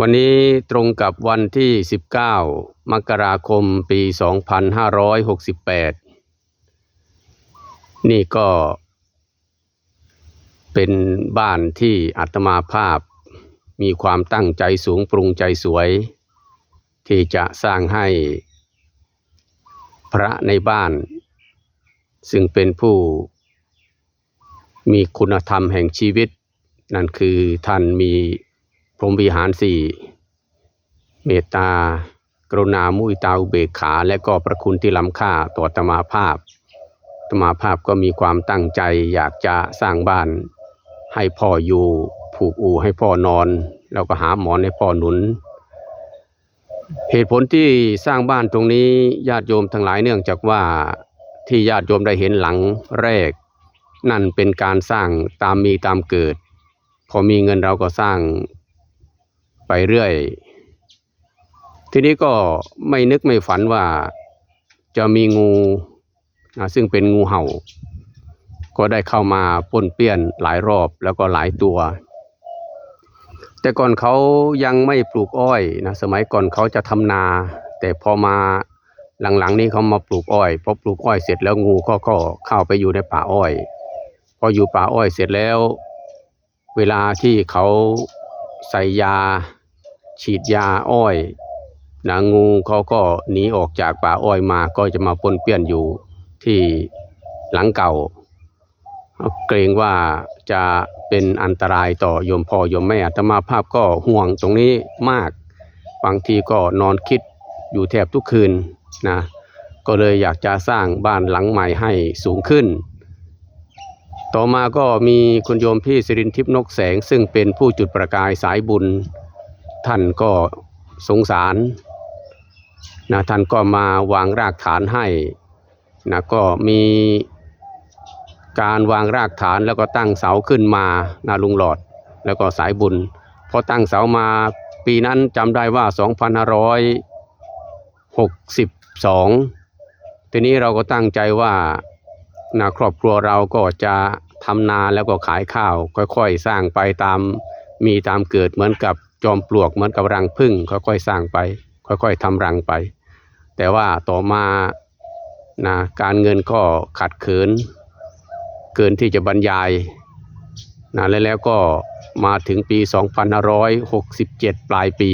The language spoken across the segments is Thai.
วันนี้ตรงกับวันที่ 19 มกราคมปี 2568 นี่ก็ เป็นบ้านที่อาตมาภาพมีความตั้งใจสูงปรุงใจสวย ที่จะสร้างให้พระในบ้าน ซึ่งเป็นผู้มีคุณธรรมแห่งชีวิต นั่นคือท่านมี พรหมวิหารสี่เมตตากรุณามุอิตาอุเบกขา และก็ประคุณที่ล้ำค่าต่ออาตมาภาพอาตมาภาพก็มีความตั้งใจอยากจะสร้างบ้านให้พ่ออยู่ผูกอู่ให้พ่อนอน แล้วก็หาหมอนให้พ่อหนุน เหตุผลที่สร้างบ้านตรงนี้ญาติโยมทั้งหลายเนื่องจากว่าที่ญาติโยมได้เห็นหลังแรก นั่นเป็นการสร้างตามมีตามเกิด พอมีเงินเราก็สร้าง ไปเรื่อย ทีนี้ก็ไม่นึกไม่ฝันว่าจะมีงูนะซึ่งเป็นงูเห่า ก็ได้เข้ามาป้นเปี้ยนหลายรอบแล้วก็หลายตัว แต่ก่อนเขายังไม่ปลูกอ้อยนะสมัยก่อนเขาจะทำนา แต่พอมาหลังๆ นี้เขามาปลูกอ้อยพอปลูกอ้อยเสร็จแล้วงูก็ก็เข้าไปอยู่ในป่าอ้อย พออยู่ป่าอ้อยเสร็จแล้ว เวลาที่เขาใส่ยา ฉีดยาอ้อยนะงูเขาก็หนีออกจากป่าอ้อยมาก็จะมาปนเปี้ยนอยู่ที่หลังเก่า เกรงว่าจะเป็นอันตรายต่อโยมพ่อโยมแม่อาตมาภาพก็ห่วงตรงนี้มาก บางทีก็นอนคิดอยู่แทบทุกคืนนะก็เลยอยากจะสร้างบ้านหลังใหม่ให้สูงขึ้น ต่อมาก็มีคุณโยมพี่สิรินทิพนกแสงซึ่งเป็นผู้จุดประกายสายบุญ ท่านก็สงสารนะท่านก็มาวางรากฐานให้นะก็มีการวางรากฐานแล้วก็ตั้งเสาขึ้นมานาลุงหลอดแล้วก็สายบุญพอตั้งเสามาปีนั้นจำได้ว่า 2562 ทีนี้เราก็ตั้งใจว่านะครอบครัวเราก็จะทำนาแล้วก็ขายข้าว ค่อยๆ สร้างไปตามมีตามเกิดเหมือนกับ จอมปลวกเหมือนกับรังผึ้งค่อยๆสร้างไป ค่อยๆทำรังไป แต่ว่าต่อมานะการเงินก็ขัดเขิน เกินที่จะบรรยายนะแล้วแล้วก็มาถึงปี 2567 ปลายปี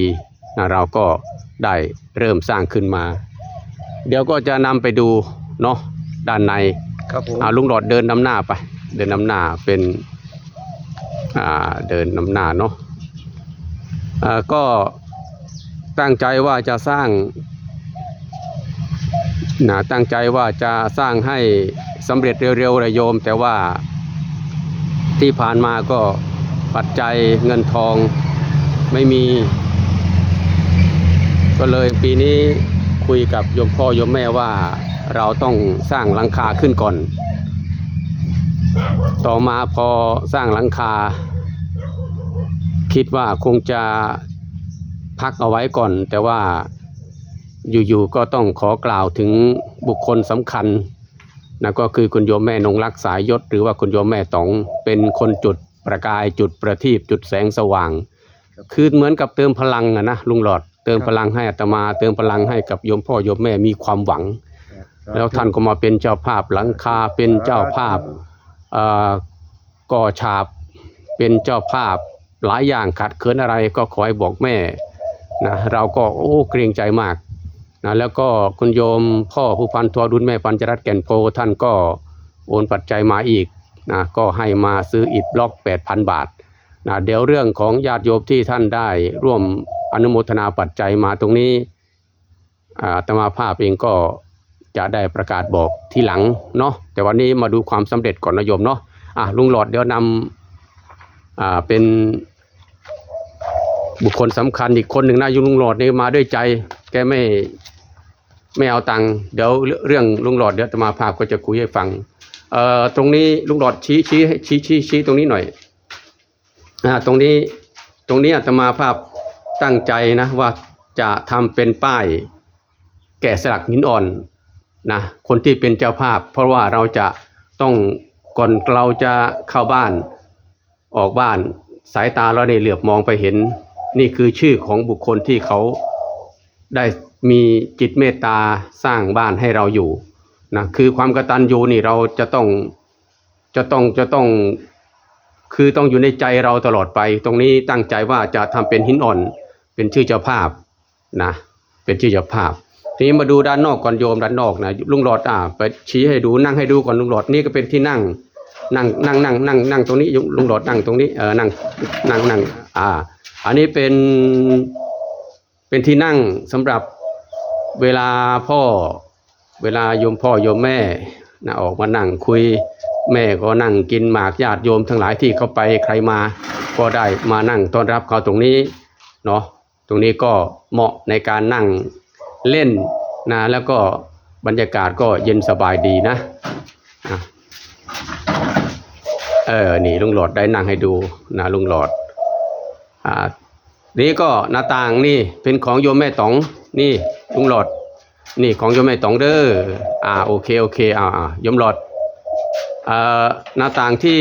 นะเราก็ได้เริ่มสร้างขึ้นมา เดี๋ยวก็จะนำไปดูเนาะด้านในครับผมอ่าลุงหลอดเดินนำหน้าไป เดินนำหน้าเป็นอ่าเดินนำหน้าเนาะอ่า ก็ตั้งใจว่าจะสร้างนะตั้งใจว่าจะสร้างให้สำเร็จเร็วๆเลยโยม แต่ว่าที่ผ่านมาก็ปัจจัยเงินทองไม่มี ก็เลยปีนี้คุยกับโยมพ่อโยมแม่ว่าเราต้องสร้างหลังคาขึ้นก่อน ต่อมาพอสร้างหลังคา คิดว่าคงจะพักเอาไว้ก่อน แต่ว่าอยู่ๆก็ต้องขอกล่าวถึงบุคคลสำคัญนะก็คือคุณโยมแม่นงรักสายยศ หรือว่าคุณโยมแม่ต๋องเป็นคนจุดประกายจุดประทีปจุดแสงสว่าง คือเหมือนกับเติมพลังอะนะลุงหลอด เติมพลังให้อาตมา เติมพลังให้กับโยมพ่อโยมแม่มีความหวัง แล้วท่านก็มาเป็นเจ้าภาพหลังคาเป็นเจ้าภาพเอ่อก่อฉาบเป็นเจ้าภาพ หลายอย่างขัดเขินอะไรก็ขอให้บอกแม่นะเราก็โอ้เกรงใจมากนะแล้วก็คุณโยมพ่อผู้พันทัวดุลแม่ปัญจรัตแก่นโพท่านก็โอนปัจจัยมาอีกนะก็ให้มาซื้ออิฐบล็อก 8,000 บาทนะเดี๋ยวเรื่องของญาติโยมที่ท่านได้ร่วมอนุโมทนาปัจจัยมาตรงนี้อ่าอาตมาภาพเองก็จะได้ประกาศบอกทีหลังเนาะแต่วันนี้มาดูความสำเร็จก่อนนะโยมเนาะอะลุงหลอดเดี๋ยวนำอ่าเป็น บุคคลสำคัญอีกคนหนึ่งนะยุงลุงหลอดนี่มาด้วยใจ แกไม่ไม่เอาตังค์เดี๋ยวเรื่องลุงหลอดเดี๋ยวอาตมาภาพก็จะคุยให้ฟังเอ่อตรงนี้ลุงหลอดชี้ชี้ให้ชี้ชี้ชี้ตรงนี้หน่อยอ่าตรงนี้ตรงนี้อาตมาภาพตั้งใจนะว่าจะทำเป็นป้ายแกะสลักหินอ่อนนะคนที่เป็นเจ้าภาพ เพราะว่าเราจะต้องก่อนเราจะเข้าบ้านออกบ้านสายตาเราได้เหลือบมองไปเห็น นี่คือชื่อของบุคคลที่เขาได้มีจิตเมตตาสร้างบ้านให้เราอยู่นะคือความกตัญญูนี่เราจะต้องจะต้องจะต้องคือต้องอยู่ในใจเราตลอดไป ตรงนี้ตั้งใจว่าจะทำเป็นหินอ่อน เป็นชื่อเจ้าภาพนะเป็นชื่อเจ้าภาพ ทีนี้มาดูด้านนอกก่อนโยมด้านนอกนะลุงหลอดอ่าไปชี้ให้ดูนั่งให้ดูก่อนลุงหลอดนี่ก็เป็นที่นั่งนั่งนั่งนั่งนั่งนั่งตรงนี้ลุงหลอดนั่งตรงนี้เออนั่งนั่งนั่งอ่า อันนี้เป็นเป็นที่นั่งสำหรับเวลาพ่อเวลาโยมพ่อโยมแม่นะออกมานั่งคุยแม่ก็นั่งกินหมากญาติโยมทั้งหลายที่เขาไปใครมาก็ได้มานั่งต้อนรับเขาตรงนี้เนาะตรงนี้ก็เหมาะในการนั่งเล่นนะแล้วก็บรรยากาศก็เย็นสบายดีนะอะเออนี่ลุงหลอดได้นั่งให้ดูนะลุงหลอด อ่านี่ก็หน้าต่างนี่เป็นของโยมแม่ต๋องนี่ลุงหลอด นี่ของโยมแม่ต๋องเด้ออ่าโอเคโอเคอ่าอ่าโยมหลอดอ่อหน้าต่างที่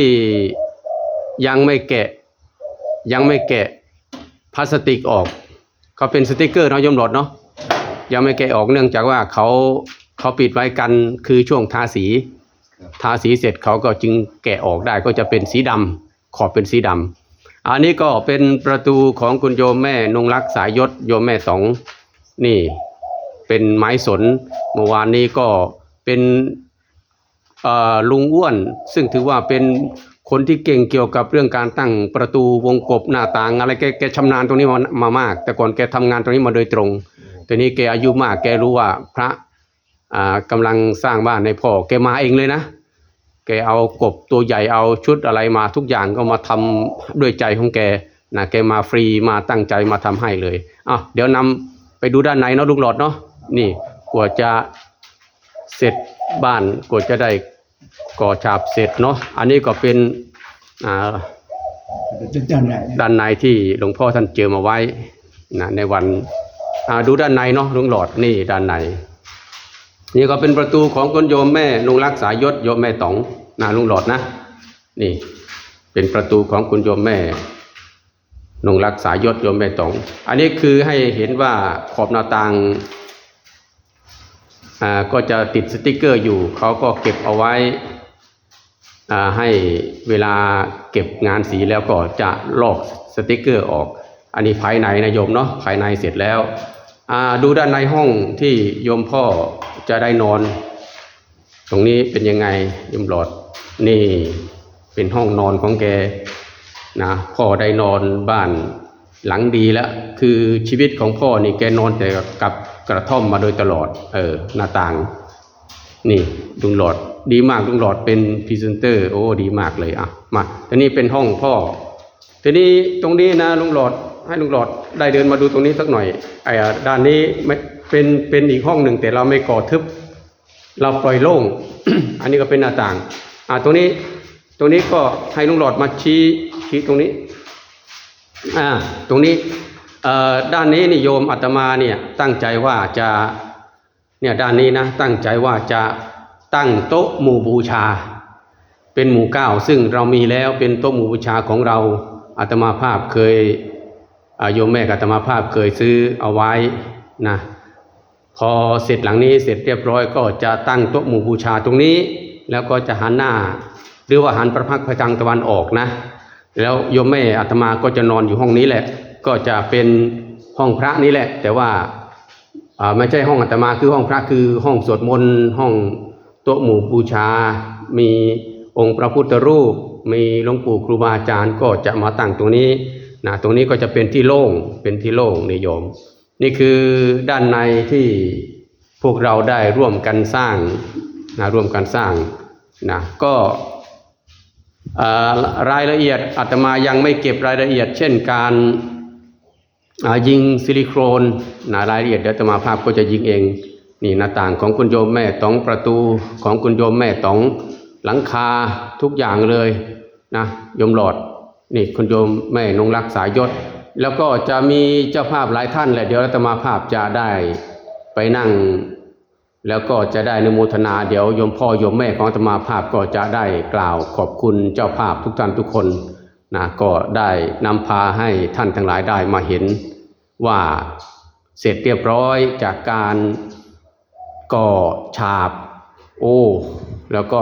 ยังไม่แกะ ยังไม่แกะพลาสติกออกเขาเป็นสติกเกอร์เนาะยมหลอดเนาะยังไม่แกะออกเนื่องจากว่าเขาเขาปิดไว้กันคือช่วงทาสีทาสีเสร็จเขาก็จึงแกะออกได้ก็จะเป็นสีดำขอบเป็นสีดำ อันนี้ก็เป็นประตูของคุณโยมแม่นงรักสายยศโยมแม่สองนี่เป็นไม้สนเมื่อวานนี้ก็เป็นลุงอ้วน ซึ่งถือว่าเป็นคนที่เก่งเกี่ยวกับเรื่องการตั้งประตูวงกบหน้าต่างอะไรแกแกชำนาญตรงนี้มามามาก แต่ก่อนแกทำงานตรงนี้มาโดยตรงแต่นี้แกอายุมากแกรู้ว่าพระอ่ากำลังสร้างบ้านให้พ่อแกมาเองเลยนะ กเอากบตัวใหญ่เอาชุดอะไรมาทุกอย่างก็มาทำด้วยใจของแกนะแกมาฟรีมาตั้งใจมาทำให้เลยอะเดี๋ยวนำไปดูด้านในเนาะลุงหลอดเนาะนี่กว่าจะเสร็จบ้านกว่าจะได้ก่อฉาบเสร็จเนาะอันนี้ก็เป็นอ่าด้านในที่หลวงพ่อท่านเจอมาไว้นะในวันอ่าดูด้านในเนาะลุงหลอดนี่ด้านในนี่ก็เป็นประตูของคุณโยมแม่นุงรักษายศโยมแม่ต๋อง นะลุงหลอดนะ นี่ เป็นประตูของคุณโยมแม่นงรักษายศโยมแม่ต๋องอันนี้คือให้เห็นว่าขอบหน้าต่างอ่าก็จะติดสติกเกอร์อยู่ เขาก็เก็บเอาไว้อ่าให้เวลาเก็บงานสีแล้วก็จะลอกสติกเกอร์ออก อันนี้ภายในนะโยมเนาะภายในเสร็จแล้วอ่าดูด้านในห้องที่โยมพ่อจะได้นอน ตรงนี้เป็นยังไงโยมหลอด นี่เป็นห้องนอนของแกนะพ่อได้นอนบ้านหลังดีแล้ว คือชีวิตของพ่อนี่แกนอนแต่กับกระท่อมมาโดยตลอด เออหน้าต่าง นี่ลุงหลอดดีมากลุงหลอดเป็นพรีเซนเตอร์โอ้ดีมากเลยอะมาทีนี้เป็นห้องพ่อ ทีนี้ตรงนี้นะลุงหลอดให้ลุงหลอดได้เดินมาดูตรงนี้สักหน่อยไอ้ด้านนี้ไม่เป็นเป็นอีกห้องหนึ่งแต่เราไม่ก่อทึบ เราปล่อยโล่ง อันนี้ก็เป็นหน้าต่าง อ่าตรงนี้ตรงนี้ก็ให้ลุงหลอดมาชี้ชี้ตรงนี้อ่าตรงนี้เอ่อด้านนี้นิยมอาตมาเนี่ยตั้งใจว่าจะเนี่ยด้านนี้นะตั้งใจว่าจะตั้งโต๊ะหมู่บูชา เป็นหมู่เก้าซึ่งเรามีแล้วเป็นโต๊ะหมู่บูชาของเราอาตมาภาพเคยอาโยมแม่กับอาตมาภาพเคยซื้อเอาไว้นะพอเสร็จหลังนี้เสร็จเรียบร้อยก็จะตั้งโต๊ะหมู่บูชาตรงนี้ แล้วก็จะหันหน้า หรือว่าหันประพักพระทางตะวันออกนะ แล้วโยมแม่อาตมาก็จะนอนอยู่ห้องนี้แหละ ก็จะเป็นห้องพระนี้แหละ แต่ว่าอ่าไม่ใช่ห้องอาตมาคือห้องพระคือห้องสวดมนต์ห้องโต๊ะหมู่บูชา มีองค์พระพุทธรูป มีหลวงปู่ครูบาอาจารย์ก็จะมาตั้งตรงนี้นะตรงนี้ก็จะเป็นที่โล่งเป็นที่โล่งนิยม นี่คือด้านในที่พวกเราได้ร่วมกันสร้างนะร่วมกันสร้าง นะก็รายละเอียดอาตมายังไม่เก็บรายละเอียด เช่นการยิงซิลิโคนนะรายละเอียดเดี๋ยวอาตมาภาพก็จะยิงเองนี่หน้าต่างของคุณโยมแม่ตองประตูของคุณโยมแม่ตองหลังคาทุกอย่างเลยนะโยมหลอดนี่คุณโยมแม่นงรักสายยศ แล้วก็จะมีเจ้าภาพหลายท่านแหละเดี๋ยวอาตมาภาพจะได้ไปนั่ง แล้วก็จะได้นโมทนาเดี๋ยวโยมพ่อโยมแม่ของอาตมาภาพก็จะได้กล่าวขอบคุณเจ้าภาพทุกท่านทุกคนนะก็ได้นำพาให้ท่านทั้งหลายได้มาเห็นว่าเสร็จเรียบร้อยจากการก่อฉาบ โอ้ แล้วก็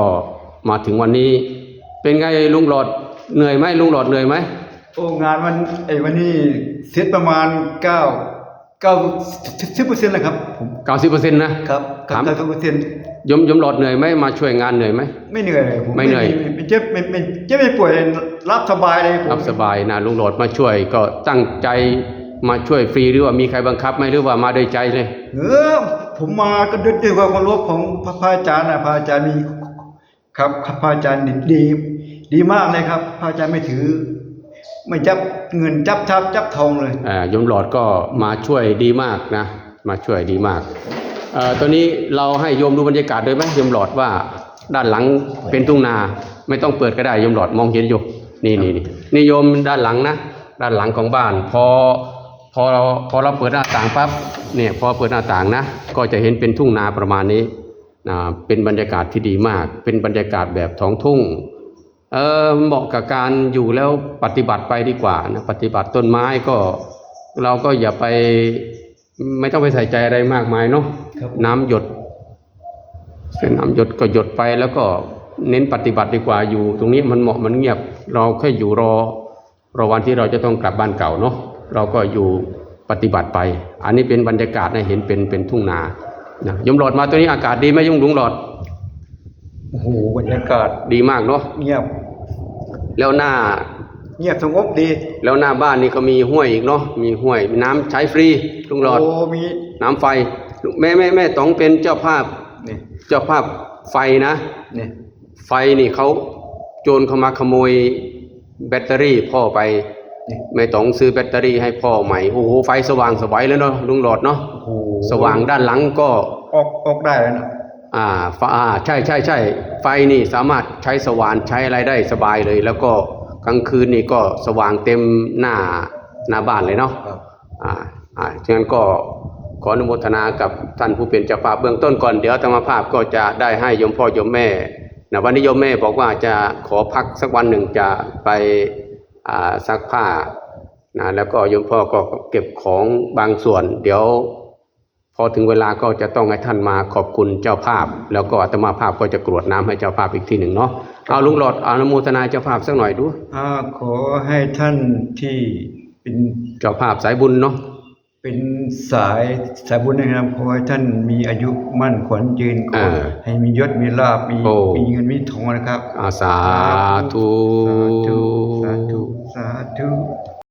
มาถึงวันนี้ เป็นไงลุงหลอดเหนื่อยไหมลุงหลอดเหนื่อยไหมโอ้งานวันไอ้วันนี้เสร็จประมาณเก้า เก้าสิบเปอร์เซ็นต์แล้วครับผมเก้าสิบเปอร์เซ็นต์นะครับครับเก้าสิบเปอร์เซ็นต์ยมยมหลอดเหนื่อยไหมมาช่วยงานเหนื่อยไหม ไม่เหนื่อยเลยผมไม่เหนื่อย ไม่เจ็บไม่ไม่เจ็บไม่ป่วยรับสบายเลยผมรับสบายนะลุงหลอดมาช่วยก็ตั้งใจมาช่วยฟรีหรือว่ามีใครบังคับไหมหรือว่ามาโดยใจเลย เออผมมาก็ด้วยด้วยความเคารพของพระพระอาจารย์นะพระอาจารย์มีครับครับพระอาจารย์ดีดีดีมากเลยครับพระอาจารย์ไม่ถือ ไม่จับเงินจับทับจับทองเลยอ่ายมหลอดก็มาช่วยดีมากนะ มาช่วยดีมากเอ่อตอนนี้เราให้โยมดูบรรยากาศด้วยไหมโยมหลอดว่าด้านหลังเป็นทุ่งนาไม่ต้องเปิดก็ได้โยมหลอดมองเห็นอยู่นี่นี่นี่นี่โยมด้านหลังนะ ด้านหลังของบ้าน พอพอเราพอเราเปิดหน้าต่างปั๊บเนี่ยพอเปิดหน้าต่างนะ ก็จะเห็นเป็นทุ่งนาประมาณนี้นะเป็นบรรยากาศที่ดีมาก เป็นบรรยากาศแบบท้องทุ่ง เออเหมาะกับการอยู่แล้วปฏิบัติไปดีกว่านะปฏิบัติต้นไม้ก็ เราก็อย่าไปไม่ต้องไปใส่ใจอะไรมากมายเนาะครับน้ำหยดเส้นน้ำหยดก็หยดไปแล้วก็เน้นปฏิบัติดีกว่าอยู่ ตรงนี้มันเหมาะมันเงียบ เราแค่อยู่รอรอวันที่เราจะต้องกลับบ้านเก่าเนาะเราก็อยู่ปฏิบัติไป อันนี้เป็นบรรยากาศให้เห็นเป็นเป็นทุ่งนานะยมหลอดมาตัวนี้อากาศดีไหมยมหลวงหลอด โอ้โหบรรยากาศดีมากเนาะเงียบ แล้วหน้า เงียบสงบดี แล้วหน้าบ้านนี่ก็มีห้วยอีกเนาะมีห้วยมีน้ำใช้ฟรีลุงหลอด โอ้มีน้ำไฟ แม่แม่แม่ต้องเป็นเจ้าภาพ นี่เจ้าภาพไฟนะ นี่ไฟนี่เขาโจรเข้ามาขโมยแบตเตอรี่พ่อไปนี่แม่ต้องซื้อแบตเตอรี่ให้พ่อใหม่โอ้โหไฟสว่างสวัยแล้วเนาะลุงหลอดเนาะโอ้โหสว่างด้านหลังก็ออกออกได้แล้วนะ อ่าฟ้าอ่าใช่ใช่ใช่ไฟนี่สามารถใช้สว่านใช้อะไรได้สบายเลย แล้วก็กลางคืนนี่ก็สว่างเต็มหน้าหน้าบ้านเลยเนาะครับอ่าอ่าฉะนั้นก็ขออนุโมทนากับท่านผู้เป็นเจ้าภาพเบื้องต้นก่อนเดี๋ยวธรรมภาพก็จะได้ให้โยมพ่อโยมแม่นะวันนี้โยมแม่บอกว่าจะขอพักสักวันหนึ่งจะไปอ่าซักผ้านะแล้วก็โยมพ่อก็เก็บของบางส่วน เดี๋ยว พอถึงเวลาก็จะต้องให้ท่านมาขอบคุณเจ้าภาพ แล้วก็อาตมาภาพก็จะกรวดน้ำให้เจ้าภาพอีกทีหนึ่งเนาะเอาลุงหลอดอนุโมทนาเจ้าภาพสักหน่อยดูอ่าขอให้ท่านที่เป็นเจ้าภาพสายบุญเนาะเป็นสายสายบุญนะครับขอให้ท่านมีอายุมั่นขวัญยืนขออ่าให้มียศมีลาบมีโอ้มีเงินมีทองนะครับอาสาธุสาธุสาธุสาธุ